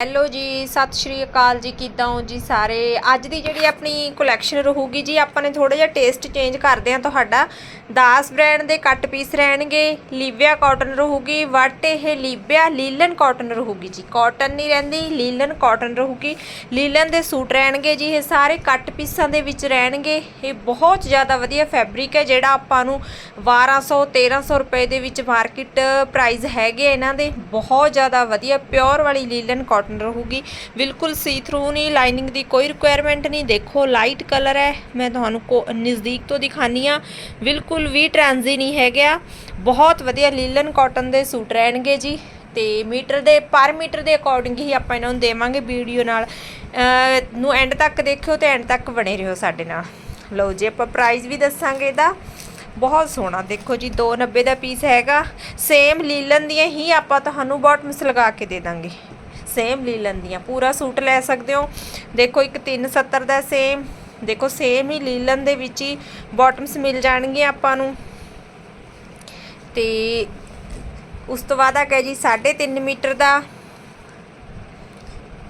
Hello ਜੀ, ਸਤਿ ਸ਼੍ਰੀ ਅਕਾਲ ਜੀ, ਕਿੱਦਾਂ ਹੋ ਜੀ ਸਾਰੇ? ਅੱਜ ਦੀ ਜਿਹੜੀ ਆਪਣੀ ਕਲੈਕਸ਼ਨ ਰਹੂਗੀ ਜੀ, ਆਪਾਂ ਨੇ ਥੋੜਾ ਜਿਹਾ ਟੇਸਟ ਚੇਂਜ ਕਰਦੇ ਆ ਤੁਹਾਡਾ। ਦਾਸ ਬ੍ਰਾਂਡ ਦੇ ਕੱਟ ਪੀਸ ਰਹਿਣਗੇ, ਲੀਵਿਆ ਕਾਟਨ ਰਹੂਗੀ, ਵਟ ਇਹ ਲੀਵਿਆ ਲੀਲਨ ਕਾਟਨ ਰਹੂਗੀ ਜੀ। ਕਾਟਨ ਨਹੀਂ ਰਹਿੰਦੀ, ਲੀਲਨ ਕਾਟਨ ਰਹੂਗੀ। ਲੀਲਨ ਦੇ ਸੂਟ ਰਹਿਣਗੇ ਜੀ, ਇਹ ਸਾਰੇ ਕੱਟ ਪੀਸਾਂ ਦੇ ਵਿੱਚ ਰਹਿਣਗੇ। ਇਹ ਬਹੁਤ ਜ਼ਿਆਦਾ ਵਧੀਆ ਫੈਬਰਿਕ ਹੈ, ਜਿਹੜਾ ਆਪਾਂ ਨੂੰ 1200 1300 ਰੁਪਏ ਦੇ ਵਿੱਚ ਮਾਰਕੀਟ ਪ੍ਰਾਈਸ ਹੈਗੇ ਆ ਇਹਨਾਂ ਦੇ। ਬਹੁਤ ਜ਼ਿਆਦਾ ਵਧੀਆ ਪਿਓਰ ਵਾਲੀ ਲੀਲਨ ਕਾਟਨ ਰਹੂਗੀ। ਬਿਲਕੁਲ ਸੀ ਥਰੂ ਨਹੀਂ ਲਾਈਨਿੰਗ ਦੀ ਕੋਈ ਰਿਕੁਆਇਰਮੈਂਟ ਨਹੀਂ। ਦੇਖੋ ਲਾਈਟ ਕਲਰ ਹੈ। ਮੈਂ ਤੁਹਾਨੂੰ ਕੋ- ਨਜ਼ਦੀਕ ਤੋਂ ਦਿਖਾਨੀ ਆ। ਬਿਲਕੁਲ ਵੀ ਟ੍ਰਾਂਜ਼ੀ ਨਹੀਂ ਹੈਗਾ ਬਹੁਤ ਵਧੀਆ ਲੀਲਨ ਕਾਟਨ ਦੇ ਸੂਟ ਰਹਿਣਗੇ ਜੀ। ਤੇ ਮੀਟਰ ਦੇ ਪਰ ਮੀਟਰ ਦੇ ਅਕੋਰਡਿੰਗ ਹੀ ਆਪਾਂ ਇਹਨਾਂ ਨੂੰ ਦੇਵਾਂਗੇ ਵੀਡੀਓ ਨਾਲ। ਨੂੰ ਐਂਡ ਤੱਕ ਦੇਖਿਓ ਤੇ ਐਂਡ ਤੱਕ ਬਣੇ ਰਹੋ ਸਾਡੇ ਨਾਲ। ਲਓ ਜੀ, ਆਪਾਂ ਪ੍ਰਾਈਸ ਵੀ ਦੱਸਾਂਗੇ ਇਹਦਾ। ਬਹੁਤ ਸੋਹਣਾ। ਦੇਖੋ ਜੀ 290 ਦਾ ਪੀਸ ਹੈਗਾ। ਸੇਮ ਲੀਲਨ ਦੀਆਂ ਹੀ ਆਪਾਂ ਤੁਹਾਨੂੰ ਬੋਟਮਸ ਲਗਾ ਕੇ ਦੇ ਦਾਂਗੇ। ਸੇਮ ਲੀਲਨ ਦੀਆਂ ਪੂਰਾ ਸੂਟ ਲੈ ਸਕਦੇ ਹੋ। ਦੇਖੋ, ਇੱਕ 370 ਦਾ ਸੇਮ ਦੇਖੋ ਸੇਮ ਹੀ ਲੀਲਨ ਦੇ ਵਿੱਚ ਹੀ ਬਾਟਮਸ ਮਿਲ ਜਾਣਗੇ ਆਪਾਂ ਨੂੰ। ਤੇ ਉਸ ਤੋਂ ਬਾਅਦ ਆ ਗਿਆ ਜੀ 3.5 ਮੀਟਰ ਦਾ।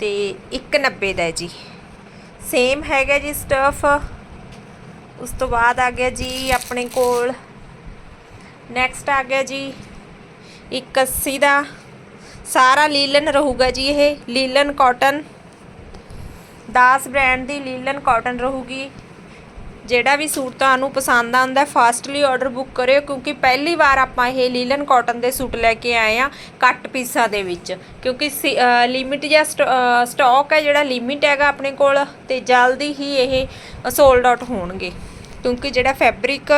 ਤੇ 190 ਦਾ ਜੀ। ਸੇਮ ਹੈਗਾ ਜੀ ਸਟਫ ਉਸ ਤੋਂ ਬਾਅਦ ਆ ਗਿਆ ਜੀ ਆਪਣੇ ਕੋਲ। ਨੈਕਸਟ ਆ ਗਿਆ ਜੀ 180 ਦਾ। ਸਾਰਾ ਲੀਲਨ ਰਹੂਗਾ ਜੀ ਇਹ, ਲੀਲਨ ਕਾਟਨ। ਦਾਸ ਬ੍ਰਾਂਡ ਦੀ ਲੀਲਨ ਕਾਟਨ ਰਹੂਗੀ। ਜਿਹੜਾ ਵੀ ਸੂਟ ਤੁਹਾਨੂੰ ਪਸੰਦ ਆਉਂਦਾ, ਫਾਸਟਲੀ ਆਰਡਰ ਬੁੱਕ ਕਰਿਓ, ਕਿਉਂਕਿ ਪਹਿਲੀ ਵਾਰ ਆਪਾਂ ਇਹ ਲੀਲਨ ਕਾਟਨ ਦੇ ਸੂਟ ਲੈ ਕੇ ਆਏ ਆ ਕੱਟ ਪੀਸਾਂ ਦੇ ਵਿੱਚ। ਕਿਉਂਕਿ ਲਿਮਿਟ ਜਾਂ ਸਟਾਕ ਹੈ, ਜਿਹੜਾ ਲਿਮਿਟ ਹੈਗਾ ਆਪਣੇ ਕੋਲ, ਤੇ ਜਲਦੀ ਹੀ ਇਹ ਸੋਲਡ ਆਊਟ ਹੋਣਗੇ। ਕਿਉਂਕਿ ਜਿਹੜਾ ਫੈਬਰਿਕ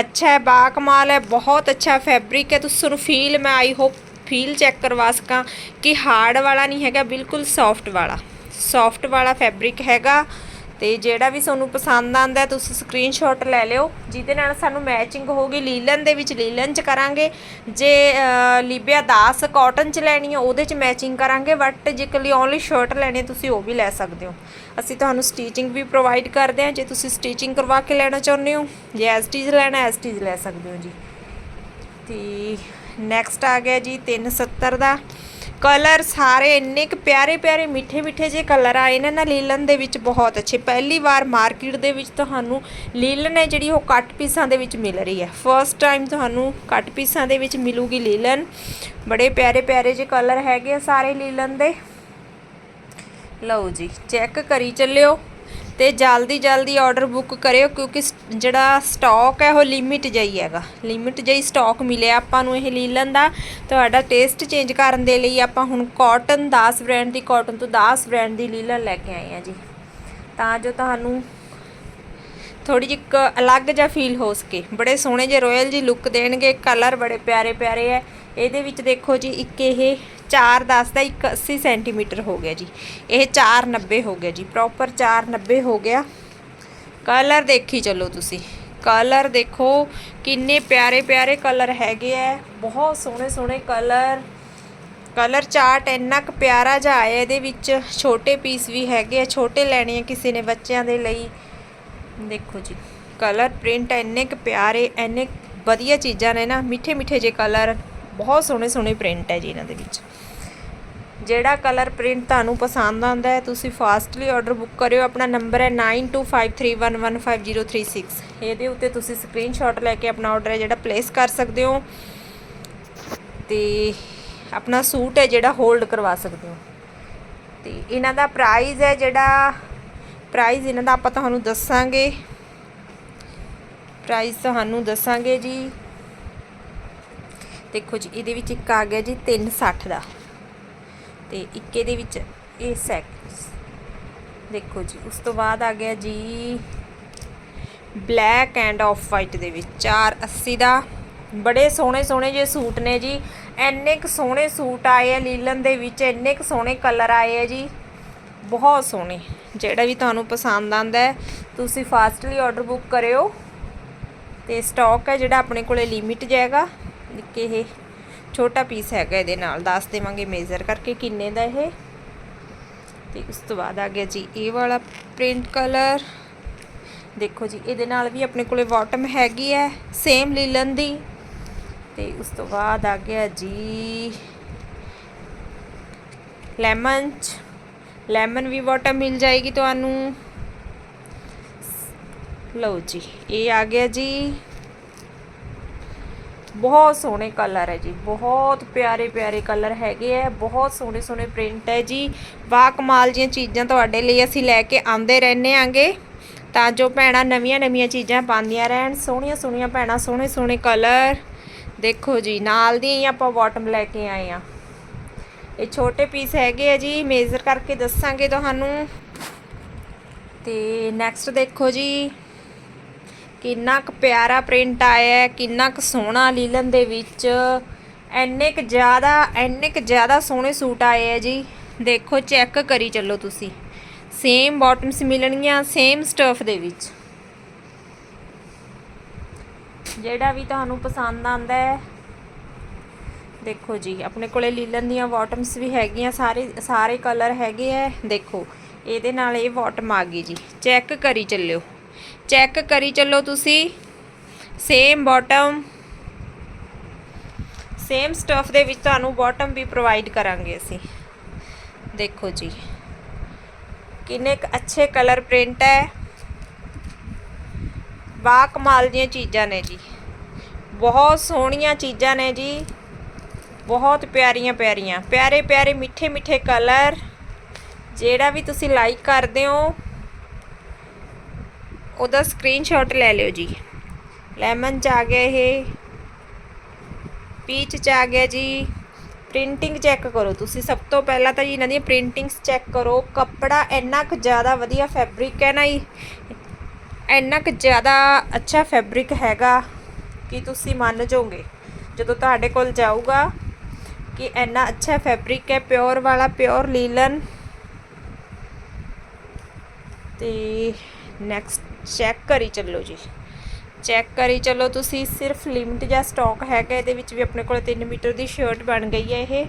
ਅੱਛਾ ਹੈ, ਬਾਕਮਾਲ ਹੈ, ਬਹੁਤ ਅੱਛਾ ਫੈਬਰਿਕ ਹੈ, ਤੁਸੀਂ ਨੂੰ ਫੀਲ ਮੈਂ ਆਈ ਹੋਪ ਫੀਲ ਚੈੱਕ ਕਰਵਾ ਸਕਾਂ ਕਿ ਹਾਰਡ ਵਾਲਾ ਨਹੀਂ ਹੈਗਾ ਬਿਲਕੁਲ ਸੌਫਟ ਵਾਲਾ। ਸੌਫਟ ਵਾਲਾ ਫੈਬਰਿਕ ਹੈਗਾ ਤੇ ਜਿਹੜਾ ਵੀ ਤੁਹਾਨੂੰ ਪਸੰਦ ਆਂਦਾ ਤੁਸੀਂ ਸਕਰੀਨਸ਼ਾਟ ਲੈ ਲਿਓ ਜਿਹਦੇ ਨਾਲ ਸਾਨੂੰ ਮੈਚਿੰਗ ਹੋਊਗੀ ਲੀਲਨ ਦੇ ਵਿੱਚ ਲੀਲਨ ਚ ਕਰਾਂਗੇ। ਜੇ ਅਹ, ਲਿਬਿਆ ਦਾਸ ਕਾਟਨ ਚ ਲੈਣੀ ਹੈ ਉਹਦੇ ਚ ਮੈਚਿੰਗ ਕਰਾਂਗੇ ਬਟ ਜੇ ਇਕੱਲੀ ਓਨਲੀ ਸ਼ਰਟ ਲੈਣੀ ਤੁਸੀਂ ਉਹ ਵੀ ਲੈ ਸਕਦੇ ਹੋ। ਅਸੀਂ ਤੁਹਾਨੂੰ ਸਟੀਚਿੰਗ ਵੀ ਪ੍ਰੋਵਾਈਡ ਕਰਦੇ ਹਾਂ ਜੇ ਤੁਸੀਂ ਸਟੀਚਿੰਗ ਕਰਵਾ ਕੇ ਲੈਣਾ ਚਾਹੁੰਦੇ ਹੋ ਜੇ ਐਸ ਟੀਜ਼ ਲੈਣਾ ਐਸ ਟੀਜ਼ ਲੈ ਸਕਦੇ ਹੋ ਜੀ। ਤੇ ਨੈਕਸਟ ਆ ਗਿਆ ਜੀ 370 ਦਾ। ਕਲਰ ਸਾਰੇ ਇੰਨੇ ਕੁ ਪਿਆਰੇ ਪਿਆਰੇ, ਮਿੱਠੇ ਮਿੱਠੇ ਜਿਹੇ ਕਲਰ ਆਏ ਨੇ ਨਾ ਲੀਲਨ ਦੇ ਵਿੱਚ ਬਹੁਤ ਅੱਛੇ। ਪਹਿਲੀ ਵਾਰ ਮਾਰਕੀਟ ਦੇ ਵਿੱਚ ਤੁਹਾਨੂੰ ਲੀਲਨ ਹੈ ਜਿਹੜੀ ਉਹ ਕੱਟ ਪੀਸਾਂ ਦੇ ਵਿੱਚ ਮਿਲ ਰਹੀ ਹੈ। ਫਰਸਟ ਟਾਈਮ ਤੁਹਾਨੂੰ ਕੱਟ ਪੀਸਾਂ ਦੇ ਵਿੱਚ ਮਿਲੂਗੀ ਲੀਲਨ ਬੜੇ ਪਿਆਰੇ ਪਿਆਰੇ ਜਿਹੇ ਕਲਰ ਹੈਗੇ ਆ ਸਾਰੇ ਲੀਲਨ ਦੇ। ਲਓ ਜੀ ਚੈੱਕ ਕਰੀ ਚੱਲਿਓ। ਤੇ ਜਲਦੀ ਜਲਦੀ ਆਰਡਰ ਬੁੱਕ ਕਰਿਓ ਕਿਉਂਕਿ ਸ- ਜਿਹੜਾ ਸਟਾਕ ਹੈ ਉਹ ਲਿਮਿਟ ਜਈ ਹੈਗਾ। ਲਿਮਿਟ ਜਈ ਸਟਾਕ ਮਿਲਿਆ ਆਪਾਂ ਨੂੰ ਇਹ ਲੀਲਨ ਦਾ ਤੁਹਾਡਾ ਟੇਸਟ ਚੇਂਜ ਕਰਨ ਦੇ ਲਈ ਆਪਾਂ ਹੁਣ ਕਾਟਨ ਦਾਸ ਬ੍ਰਾਂਡ ਦੀ ਕਾਟਨ ਤੋਂ ਦਾਸ ਬ੍ਰਾਂਡ ਦੀ ਲੀਲਨ ਲੈ ਕੇ ਆਏ ਆ ਜੀ। ਤਾਂ ਜੋ ਤੁਹਾਨੂੰ ਥੋੜੀ ਜਿਹੀ ਇੱਕ ਅਲੱਗ ਜਿਹਾ ਫੀਲ ਹੋ ਸਕੇ। ਬੜੇ ਸੋਹਣੇ ਜਿਹੇ ਰਾਇਲ ਜੀ ਲੁੱਕ ਦੇਣਗੇ ਕਲਰ ਬੜੇ ਪਿਆਰੇ ਪਿਆਰੇ ਹੈ। ਇਹਦੇ ਵਿੱਚ ਦੇਖੋ ਜੀ, ਇੱਕ ਇਹ 410 ਦਾ ਇੱਕ 80 ਸੈਂਟੀਮੀਟਰ ਹੋ ਗਿਆ ਜੀ। ਇਹ 490 ਹੋ ਗਿਆ ਜੀ। ਪ੍ਰੋਪਰ 490 ਹੋ ਗਿਆ। ਕਲਰ ਦੇਖੀ ਚੱਲੋ ਤੁਸੀਂ। ਕਲਰ ਦੇਖੋ ਕਿੰਨੇ ਪਿਆਰੇ ਪਿਆਰੇ ਕਲਰ ਹੈਗੇ ਆ ਬਹੁਤ ਸੋਹਣੇ ਸੋਹਣੇ ਕਲਰ ਕਲਰ ਚਾਰਟ ਇੰਨਾ ਕੁ ਪਿਆਰਾ ਜਿਹਾ ਆਇਆ ਇਹਦੇ ਵਿੱਚ। ਛੋਟੇ ਪੀਸ ਵੀ ਹੈਗੇ ਆ ਛੋਟੇ ਲੈਣੇ ਆ ਕਿਸੇ ਨੇ ਬੱਚਿਆਂ ਦੇ ਲਈ। ਦੇਖੋ ਜੀ। ਕਲਰ ਪ੍ਰਿੰਟ ਇੰਨੇ ਕੁ ਪਿਆਰੇ, ਇੰਨੇ ਵਧੀਆ ਚੀਜ਼ਾਂ ਨੇ ਨਾ। ਮਿੱਠੇ ਮਿੱਠੇ ਜੇ ਕਲਰ ਬਹੁਤ ਸੋਹਣੇ ਸੋਹਣੇ ਪ੍ਰਿੰਟ ਹੈ ਜੀ ਇਹਨਾਂ ਦੇ ਵਿੱਚ। ਜਿਹੜਾ ਕਲਰ ਪ੍ਰਿੰਟ ਤੁਹਾਨੂੰ ਪਸੰਦ ਆਉਂਦਾ ਹੈ, ਤੁਸੀਂ ਫਾਸਟਲੀ ਆਰਡਰ ਬੁੱਕ ਕਰਿਓ। ਆਪਣਾ ਨੰਬਰ ਹੈ 9253115036 ਇਹਦੇ ਉੱਤੇ ਤੁਸੀਂ ਸਕਰੀਨਸ਼ਾਟ ਲੈ ਕੇ ਆਪਣਾ ਆਰਡਰ ਹੈ ਜਿਹੜਾ ਪਲੇਸ ਕਰ ਸਕਦੇ ਹੋ। ਤੇ ਆਪਣਾ ਸੂਟ ਹੈ ਜਿਹੜਾ ਹੋਲਡ ਕਰਵਾ ਸਕਦੇ ਹੋ। ਤੇ ਇਹਨਾਂ ਦਾ ਪ੍ਰਾਈਸ ਹੈ ਜਿਹੜਾ ਪ੍ਰਾਈਸ ਇਹਨਾਂ ਦਾ ਆਪਾਂ ਤੁਹਾਨੂੰ ਦੱਸਾਂਗੇ। ਪ੍ਰਾਈਸ ਤੁਹਾਨੂੰ ਦੱਸਾਂਗੇ ਜੀ। ਦੇਖੋ ਜੀ, ਇਹਦੇ ਵਿੱਚ ਇੱਕ ਆ ਗਿਆ ਜੀ 360 ਦਾ। ਤੇ ਇੱਕ ਇਹਦੇ ਵਿੱਚ ਇਹ ਸੈਕ ਦੇਖੋ ਜੀ, ਉਸ ਤੋਂ ਬਾਅਦ ਆ ਗਿਆ ਜੀ ਬਲੈਕ ਐਂਡ ਆਫ ਵਾਈਟ ਦੇ ਵਿੱਚ। 480 ਦਾ। ਬੜੇ ਸੋਹਣੇ ਸੋਹਣੇ ਜਿਹੇ ਸੂਟ ਨੇ ਜੀ। ਇੰਨੇ ਕੁ ਸੋਹਣੇ ਸੂਟ ਆਏ ਆ ਲੀਲਨ ਦੇ ਵਿੱਚ, ਇੰਨੇ ਕੁ ਸੋਹਣੇ ਕਲਰ ਆਏ ਆ ਜੀ। ਬਹੁਤ ਸੋਹਣੇ, ਜਿਹੜਾ ਵੀ ਤੁਹਾਨੂੰ ਪਸੰਦ ਆਂਦਾ ਤੁਸੀਂ ਫਾਸਟਲੀ ਆਰਡਰ ਬੁੱਕ ਕਰਿਓ। ਤੇ ਸਟਾਕ ਹੈ ਜਿਹੜਾ ਆਪਣੇ ਕੋਲੇ ਲਿਮਿਟ ਜਾਏਗਾ ਇੱਕ ਇਹ ਛੋਟਾ ਪੀਸ ਹੈਗਾ ਇਹਦੇ ਨਾਲ। ਦੱਸ ਦੇਵਾਂਗੇ ਮੇਜ਼ਰ ਕਰਕੇ ਕਿੰਨੇ ਦਾ ਇਹ। ਤੇ ਉਸ ਤੋਂ ਬਾਅਦ ਆ ਗਿਆ ਜੀ ਇਹ ਵਾਲਾ ਪ੍ਰਿੰਟ ਕਲਰ ਦੇਖੋ ਜੀ, ਇਹਦੇ ਨਾਲ ਵੀ ਆਪਣੇ ਕੋਲੇ ਬਾਟਮ ਹੈਗੀ ਹੈ ਸੇਮ ਲੀਲਨ ਦੀ। ਤੇ ਉਸ ਤੋਂ ਬਾਅਦ ਆ ਗਿਆ ਜੀ ਲੈਮਨ ਚ। ਲੈਮਨ ਵੀ ਬਾਟਮ ਮਿਲ ਜਾਏਗੀ ਤੁਹਾਨੂੰ। ਲਓ ਜੀ, ਇਹ ਆ ਗਿਆ ਜੀ ਬਹੁਤ ਸੋਹਣੇ ਕਲਰ ਹੈ ਜੀ। ਬਹੁਤ ਪਿਆਰੇ ਪਿਆਰੇ ਕਲਰ ਹੈਗੇ ਆ। ਬਹੁਤ ਸੋਹਣੇ ਸੋਹਣੇ ਪ੍ਰਿੰਟ ਹੈ ਜੀ। ਵਾਹ ਕਮਾਲ ਦੀਆਂ ਚੀਜ਼ਾਂ ਤੁਹਾਡੇ ਲਈ ਅਸੀਂ ਲੈ ਕੇ ਆਉਂਦੇ ਰਹਿੰਦੇ ਆਂਗੇ। ਤਾਂ ਜੋ ਭੈਣਾਂ ਨਵੀਆਂ ਨਵੀਆਂ ਚੀਜ਼ਾਂ ਪਾਉਂਦੀਆਂ ਰਹਿਣ। ਸੋਹਣੀਆਂ ਸੋਹਣੀਆਂ ਭੈਣਾਂ, ਸੋਹਣੇ ਸੋਹਣੇ ਕਲਰ ਦੇਖੋ ਜੀ, ਨਾਲ ਦੀ ਹੀ ਆਪਾਂ ਬਾਟਮ ਲੈ ਕੇ ਆਏ ਆ ਇਹ ਛੋਟੇ ਪੀਸ ਹੈਗੇ ਆ ਜੀ। ਮੇਜ਼ਰ ਕਰਕੇ ਦੱਸਾਂਗੇ ਤੁਹਾਨੂੰ। ਤੇ ਨੈਕਸਟ ਦੇਖੋ ਜੀ। ਕਿੰਨਾ ਕੁ ਪਿਆਰਾ ਪ੍ਰਿੰਟ ਆਇਆ ਹੈ, ਕਿੰਨਾ ਕੁ ਸੋਹਣਾ ਲੀਲਨ ਦੇ ਵਿੱਚ। ਐਨੇ ਕੁ ਜ਼ਿਆਦਾ ਐਨੇ ਕੁ ਜ਼ਿਆਦਾ ਸੋਹਣੇ ਸੂਟ ਆਏ ਹੈ ਜੀ। ਦੇਖੋ, ਚੈੱਕ ਕਰੀ ਚੱਲੋ ਤੁਸੀਂ। ਸੇਮ ਬਾਟਮਸ ਮਿਲਣਗੀਆਂ ਸੇਮ ਸਟਫ ਦੇ ਵਿੱਚ। ਜਿਹੜਾ ਵੀ ਤੁਹਾਨੂੰ ਪਸੰਦ ਆਂਦਾ ਹੈ। ਦੇਖੋ ਜੀ, ਆਪਣੇ ਕੋਲੇ ਲੀਲਨ ਦੀਆਂ ਬਾਟਮਸ ਵੀ ਹੈਗੀਆਂ, ਸਾਰੇ ਸਾਰੇ ਕਲਰ ਹੈਗੇ ਆ ਦੇਖੋ, ਇਹਦੇ ਨਾਲ ਇਹ ਬਾਟਮ ਆ ਗਈ ਜੀ। ਚੈੱਕ ਕਰੀ ਚੱਲਿਓ। ਚੈੱਕ ਕਰੀ ਚੱਲੋ ਤੁਸੀਂ। ਸੇਮ ਬਾਟਮ ਸੇਮ ਸਟਫ ਦੇ ਵਿੱਚ ਤੁਹਾਨੂੰ ਬਾਟਮ ਵੀ ਪ੍ਰੋਵਾਈਡ ਕਰਾਂਗੇ ਅਸੀਂ। ਦੇਖੋ ਜੀ। ਕਿੰਨੇ ਕੁ ਅੱਛੇ ਕਲਰ ਪ੍ਰਿੰਟ ਹੈ। ਬਾ ਕਮਾਲ ਦੀਆਂ ਚੀਜ਼ਾਂ ਨੇ ਜੀ। ਬਹੁਤ ਸੋਹਣੀਆਂ ਚੀਜ਼ਾਂ ਨੇ ਜੀ। ਬਹੁਤ ਪਿਆਰੀਆਂ ਪਿਆਰੀਆਂ। ਪਿਆਰੇ ਪਿਆਰੇ ਮਿੱਠੇ ਮਿੱਠੇ ਕਲਰ ਜਿਹੜਾ ਵੀ ਤੁਸੀਂ ਲਾਈਕ ਕਰਦੇ ਹੋ। ਉਹਦਾ ਸਕਰੀਨਸ਼ਾਟ ਲੈ ਲਿਓ ਜੀ। ਲੈਮਨ ਚ ਆ ਗਿਆ ਇਹ। ਪੀਚ ਚ ਆ ਗਿਆ ਜੀ। ਪ੍ਰਿੰਟਿੰਗ ਚੈੱਕ ਕਰੋ ਤੁਸੀਂ। ਸਭ ਤੋਂ ਪਹਿਲਾਂ ਤਾਂ ਜੀ ਇਹਨਾਂ ਦੀਆਂ ਪ੍ਰਿੰਟਿੰਗਸ ਚੈੱਕ ਕਰੋ। ਕੱਪੜਾ ਇੰਨਾ ਕੁ ਜ਼ਿਆਦਾ ਵਧੀਆ ਫੈਬਰਿਕ ਹੈ ਨਾ ਜੀ। ਇੰਨਾ ਕੁ ਜ਼ਿਆਦਾ ਅੱਛਾ ਫੈਬਰਿਕ ਹੈਗਾ ਕਿ ਤੁਸੀਂ ਮੰਨ ਜਾਓਗੇ, ਜਦੋਂ ਤੁਹਾਡੇ ਕੋਲ ਜਾਊਗਾ ਕਿ ਇੰਨਾ ਅੱਛਾ ਫੈਬਰਿਕ ਹੈ ਪਿਓਰ ਵਾਲਾ ਪਿਓਰ ਲੀਲਨ। ਤੇ ਨੈਕਸਟ ਚੈੱਕ ਕਰੀ ਚੱਲੋ ਜੀ। ਚੈੱਕ ਕਰੀ ਚੱਲੋ ਤੁਸੀਂ ਸਿਰਫ ਲਿਮਟ ਜਾਂ ਸਟਾਕ ਹੈਗਾ ਇਹਦੇ ਵਿੱਚ ਵੀ ਆਪਣੇ ਕੋਲ 3 ਮੀਟਰ ਦੀ ਸ਼ਰਟ ਬਣ ਗਈ ਹੈ ਇਹ।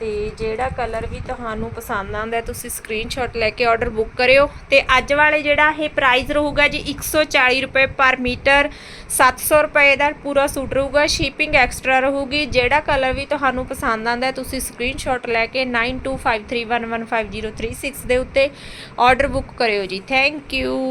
ਤੇ ਜਿਹੜਾ ਕਲਰ ਵੀ ਤੁਹਾਨੂੰ ਪਸੰਦ ਆਉਂਦਾ ਹੈ, ਤੁਸੀਂ ਸਕਰੀਨਸ਼ਾਟ ਲੈ ਕੇ ਆਰਡਰ ਬੁੱਕ ਕਰਿਓ। ਤੇ ਅੱਜ ਵਾਲੇ ਜਿਹੜਾ ਇਹ ਪ੍ਰਾਈਸ ਰਹੂਗਾ ਜੀ 140 ਰੁਪਏ ਪਰ ਮੀਟਰ 700 ਰੁਪਏ ਦਾ ਪੂਰਾ ਸੂਟ ਰਹੂਗਾ ਸ਼ਿਪਿੰਗ ਐਕਸਟਰਾ ਰਹੂਗੀ। ਜਿਹੜਾ ਕਲਰ ਵੀ ਤੁਹਾਨੂੰ ਪਸੰਦ ਆਉਂਦਾ ਤੁਸੀਂ ਸਕਰੀਨਸ਼ਾਟ ਲੈ ਕੇ 9253115036 ਦੇ ਉੱਤੇ ਆਰਡਰ ਬੁੱਕ ਕਰਿਓ ਜੀ। Thank you